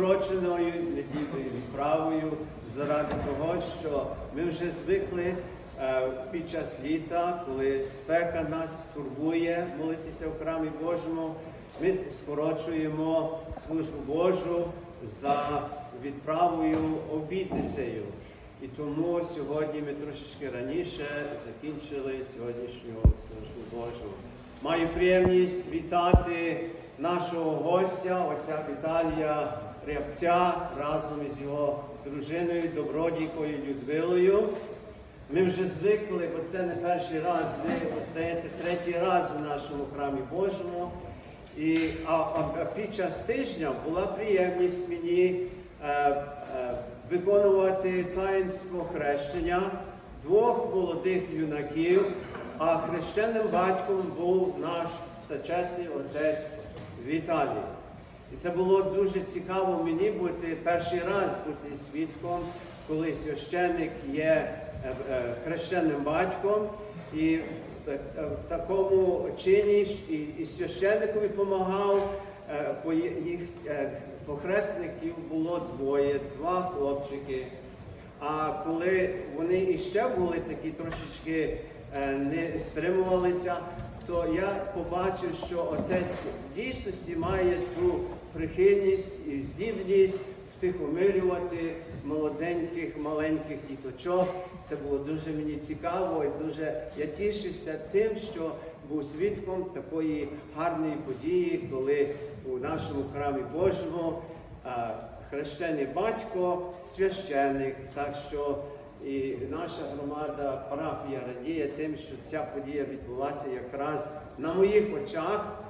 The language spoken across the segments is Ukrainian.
скороченою недільною відправою заради того, що ми вже звикли е, під час літа, коли спека нас турбує молитися в храмі Божому. Ми скорочуємо службу Божу за відправою обідницею. І тому сьогодні ми трошечки раніше закінчили сьогоднішню службу Божу. Маю приємність вітати нашого гостя, отця Віталія Рябця разом із його дружиною, добродійкою Людмилою. Ми вже звикли, бо це не перший раз, ми, здається, третій раз у нашому храмі Божому. І, а, а, під час тижня була приємність мені е, е, виконувати таїнство хрещення двох молодих юнаків, а хрещеним батьком був наш всечесний отець Віталій. І це було дуже цікаво мені бути перший раз бути свідком, коли священник є е, е, хрещеним батьком, і е, в такому чині і, священникові допомагав. бо їх похресників було двоє, два хлопчики. А коли вони іще були такі трошечки не стримувалися, то я побачив, що отець в дійсності має ту прихильність і здібність втихомирювати молоденьких, маленьких діточок. Це було дуже мені цікаво і дуже я тішився тим, що був свідком такої гарної події, коли у нашому храмі Божому хрещений батько, священник. Так що і наша громада парафія радіє тим, що ця подія відбулася якраз на моїх очах.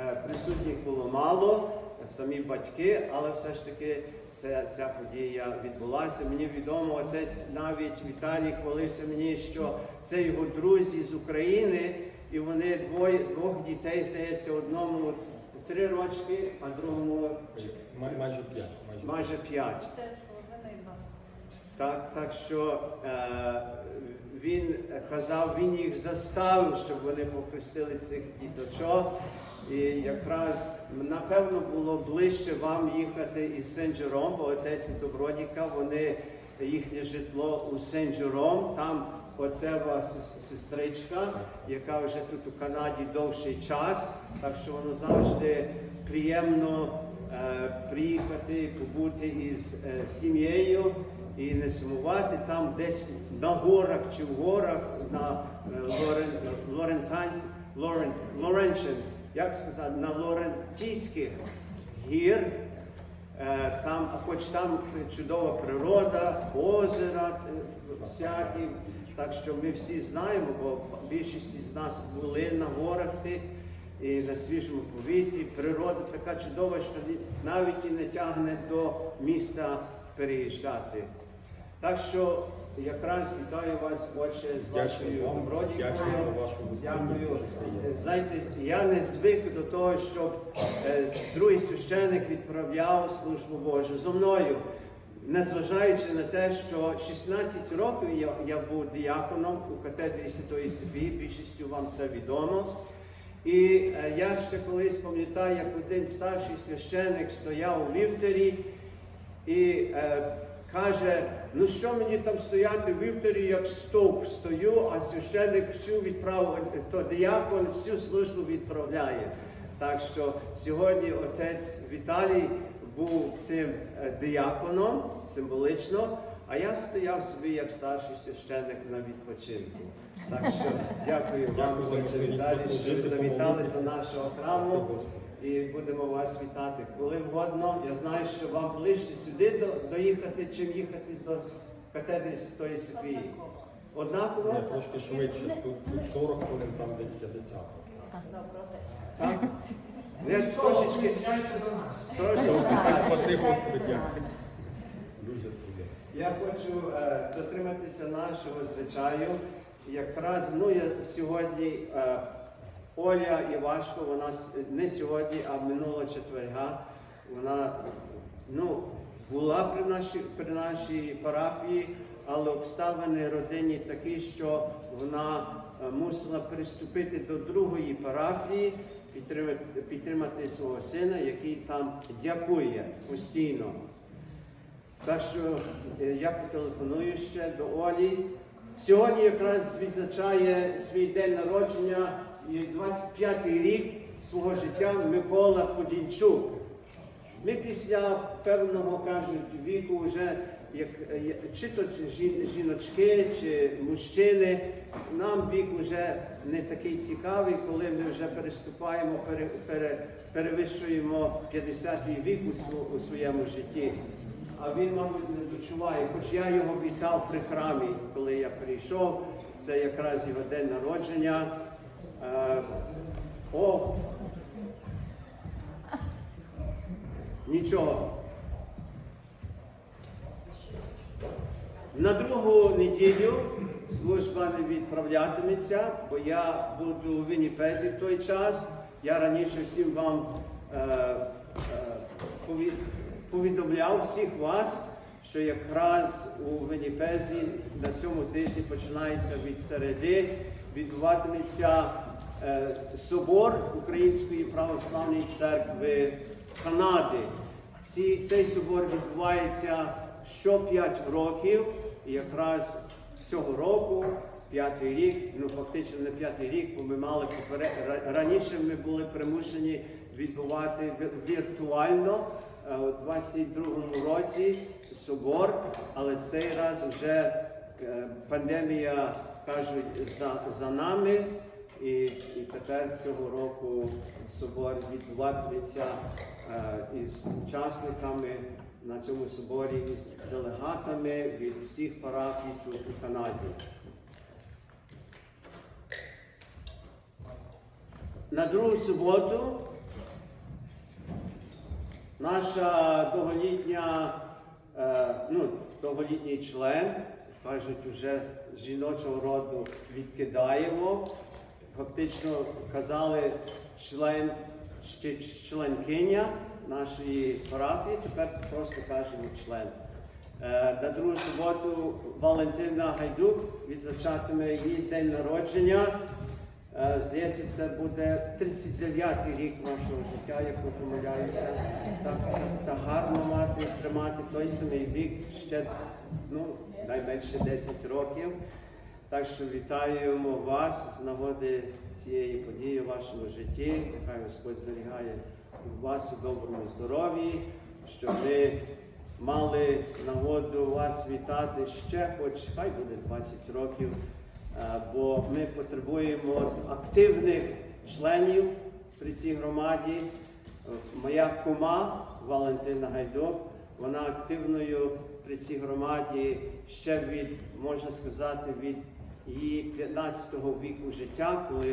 Е, Присутніх було мало, самі батьки, але все ж таки це, ця подія відбулася. Мені відомо, отець навіть Віталій хвалився мені, що це його друзі з України, і вони двоє двох дітей, здається, одному три рочки, а другому Май- Майже п'ять. Майже. майже п'ять. Так, так що е, він казав, він їх заставив, щоб вони похрестили цих діточок. І якраз напевно було ближче вам їхати із Сен-Джером, бо отець і Добродіка, вони їхнє житло у Сен-Джером. Там сес- сестричка, яка вже тут у Канаді довший час. Так що воно завжди приємно е, приїхати, побути із е, сім'єю і не сумувати там десь на горах чи в горах на е, Лорен, Лорентанс, Лорент, Лоренченс, як сказати, на Лорентійських гір. Е, Там, а хоч там чудова природа, озера е, всякі. Так що ми всі знаємо, бо більшість з нас були на горах тих і на свіжому повітрі. Природа така чудова, що навіть і не тягне до міста переїжджати. Так що якраз вітаю вас, Отче, з вашою добродійкою. за вашу гостинність, Дякую. Знаєте, я не звик до того, щоб е, другий священик відправляв службу Божу зо мною. Незважаючи на те, що 16 років я, я був діяконом у катедрі Святої Софії, більшістю вам це відомо. І е, я ще колись пам'ятаю, як один старший священик стояв у вівтері і е, каже, ну що мені там стояти в вівтері, як стовп стою, а священник всю відправу, то диякон всю службу відправляє. Так що сьогодні отець Віталій був цим е, дияконом символічно, а я стояв собі як старший священник на відпочинку. Так що дякую вам, можливість Віталій, що ви завітали до нашого храму. І будемо вас вітати. Коли вгодно, я знаю, що вам ближче сюди до- доїхати, чим їхати до катедри Святої Софії. Однаково? Ні, трошки швидше. Тут, тут 40 хвилин, там десь 50. Добре, отець. Так? Я трошечки, трошечки так. Дуже. Я хочу е, дотриматися нашого звичаю. Якраз ну я сьогодні е, Оля Івашко, вона не сьогодні, а минулого четверга. Вона ну, була при нашій, при нашій парафії, але обставини родині такі, що вона е, мусила приступити до другої парафії. підтримати, підтримати свого сина, який там дякує постійно. Так що е, я потелефоную ще до Олі. Сьогодні якраз відзначає свій день народження і 25-й рік свого життя Микола Подінчук. Ми після певного кажуть віку вже як чи то жіночки, чи мужчини, нам вік вже не такий цікавий, коли ми вже переступаємо, пере, пере, перевищуємо 50-й вік у, своєму житті. А він, мабуть, не дочуває, хоч я його вітав при храмі, коли я прийшов. Це якраз його день народження. О, Нічого. На другу неділю служба не відправлятиметься, бо я буду у Вінніпезі в той час. Я раніше всім вам е, е, пові- повідомляв всіх вас, що якраз у Вінніпезі на цьому тижні починається від середи, відбуватиметься собор Української православної церкви Канади. Ці, цей собор відбувається що 5 років, і якраз цього року, п'ятий рік, ну фактично не п'ятий рік, бо ми мали попере... ра- раніше ми були примушені відбувати віртуально е, у 22-му році собор, але цей раз вже е, пандемія кажуть за, за нами. І, і тепер цього року собор відбуватиметься е, із учасниками на цьому соборі, із делегатами від всіх парафій тут у Канаді. На другу суботу наша довголітня, е, ну, довголітній член, кажуть, вже жіночого роду відкидаємо. Фактично казали член, членкиня нашої парафії, тепер просто кажемо член. Е, На другу суботу Валентина Гайдук відзначатиме її день народження. Е, Здається, це буде 39-й рік вашого життя, як не помиляюся. Так, та гарно мати, тримати той самий вік ще ну, найменше 10 років. Так що вітаємо вас з нагоди цієї події в вашому житті. Нехай Господь зберігає вас у доброму здоров'ї, щоб ви мали нагоду вас вітати ще, хоч хай буде 20 років. Е, бо ми потребуємо активних членів при цій громаді. Моя кума Валентина Гайдук, вона активною при цій громаді ще від, можна сказати, від її 15-го віку життя, коли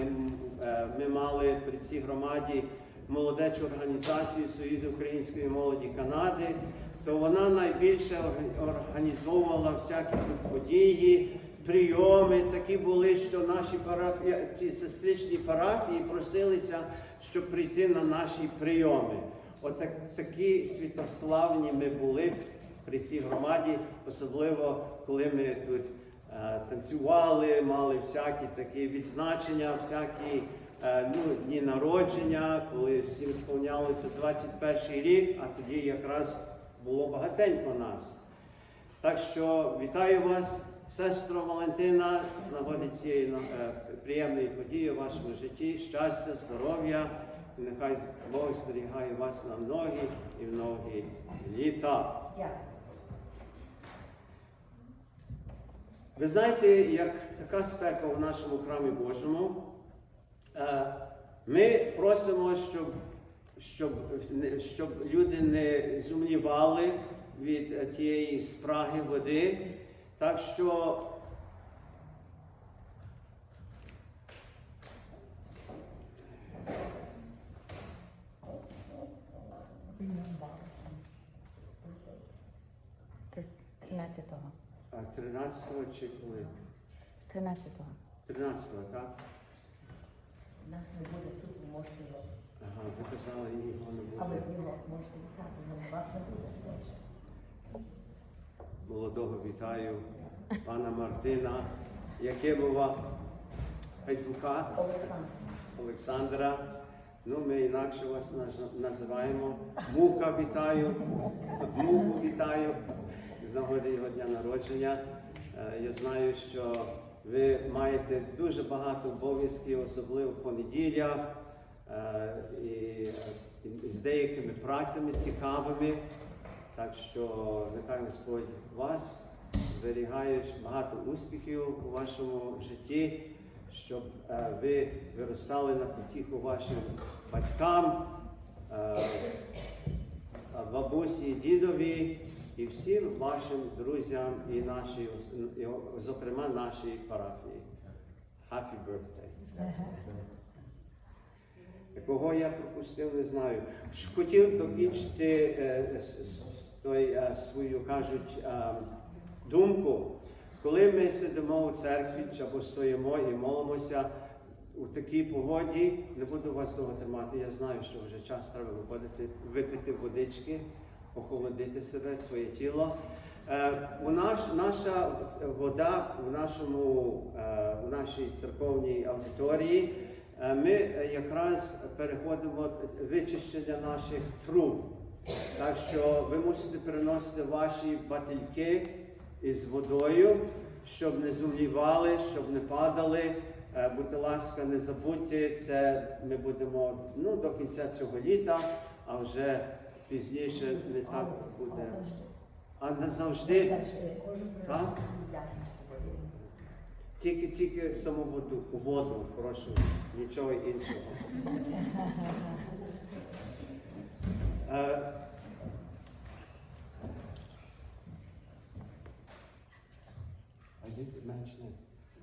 е, ми мали при цій громаді молодечу організацію Союзу української молоді Канади, то вона найбільше орга- організовувала всякі тут події, прийоми такі були, що наші парафії, ці сестричні парафії просилися, щоб прийти на наші прийоми. Отак такі світославні ми були при цій громаді, особливо коли ми тут танцювали, мали всякі такі відзначення, всякі е, ну, дні народження, коли всім сповнялося 21 рік, а тоді якраз було багатенько нас. Так що вітаю вас, сестро Валентина, з нагоди цієї е, приємної події в вашому житті, щастя, здоров'я, нехай Бог зберігає вас на многі і многі літа. Ви знаєте, як така спека в нашому храмі Божому, е, ми просимо, щоб, щоб, щоб люди не зумнівали від е, тієї спраги води. Так що 13-го чи коли? 13-го. 13-го, так? Нас не буде тут, ви можете його. Ага, ви казали, його не буде. Але його можете вітати, але у вас не буде. Молодого вітаю, пана Мартина, Якимова, Гайдука, Олександр. Олександра. Ну, ми інакше вас називаємо. Мука вітаю, муку вітаю з нагоди його дня народження. Е, Я знаю, що ви маєте дуже багато обов'язків, особливо по неділях, е, і, з деякими працями цікавими. Так що нехай Господь вас зберігає багато успіхів у вашому житті, щоб е, ви виростали на потіху вашим батькам, бабусі і дідові, і всім вашим друзям і нашій, і, зокрема нашій парафії. Happy birthday! Кого я пропустив, не знаю. Хотів докінчити е, той, е, свою кажуть е, думку. Коли ми сидимо у церкві або стоїмо і молимося у такій погоді, не буду вас довго тримати. Я знаю, що вже час треба виходити, випити водички, охолодити себе, своє тіло. Е, у наш, наша вода в нашому е, в нашій церковній аудиторії. Е, Ми якраз переходимо вичищення наших труб. Так що ви мусите переносити ваші батильки із водою, щоб не зумлівали, щоб не падали. Будьте ласка, не забудьте, це ми будемо ну, до кінця цього літа, а вже пізніше не так буде. А не завжди. Завжди. Так? Тільки тільки саму воду, воду, прошу, нічого іншого. Е.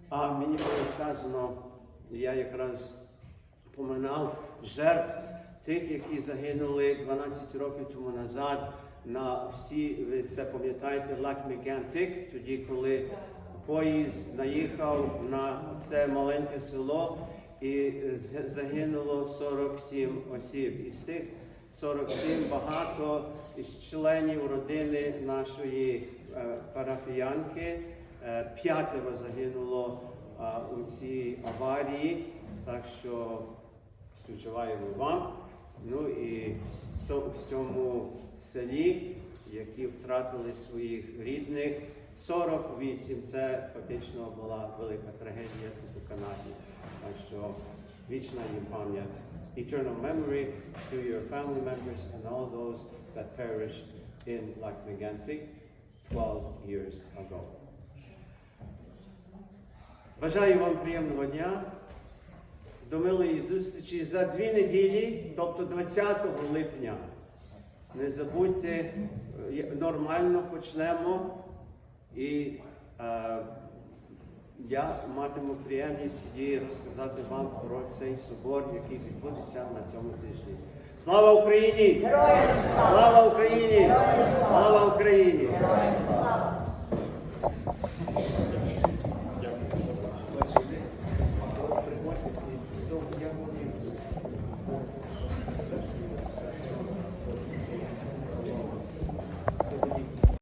А мені було сказано, я якраз поминав жертв тих, які загинули 12 років тому назад на всі, ви це пам'ятаєте, Лак-Мегантик, тоді, коли поїзд наїхав на це маленьке село і загинуло 47 осіб. Із тих 47 багато із членів родини нашої е, парафіянки. Е, П'ятеро загинуло у цій аварії, так що співчуваємо вам. Ну і в цьому- селі, які втратили своїх рідних, 48 це фактично була велика трагедія тут у Канаді. Так що вічна їм пам'ять. Eternal memory to your family members and all those that perished in Lac Megantic 12 years ago. Бажаю вам приємного дня. До милої зустрічі за дві неділі, тобто 20 липня. Не забудьте, е, нормально почнемо і е, я матиму приємність тоді розказати вам про цей собор, який відбудеться на цьому тижні. Слава Україні! Слава Україні! Слава Україні!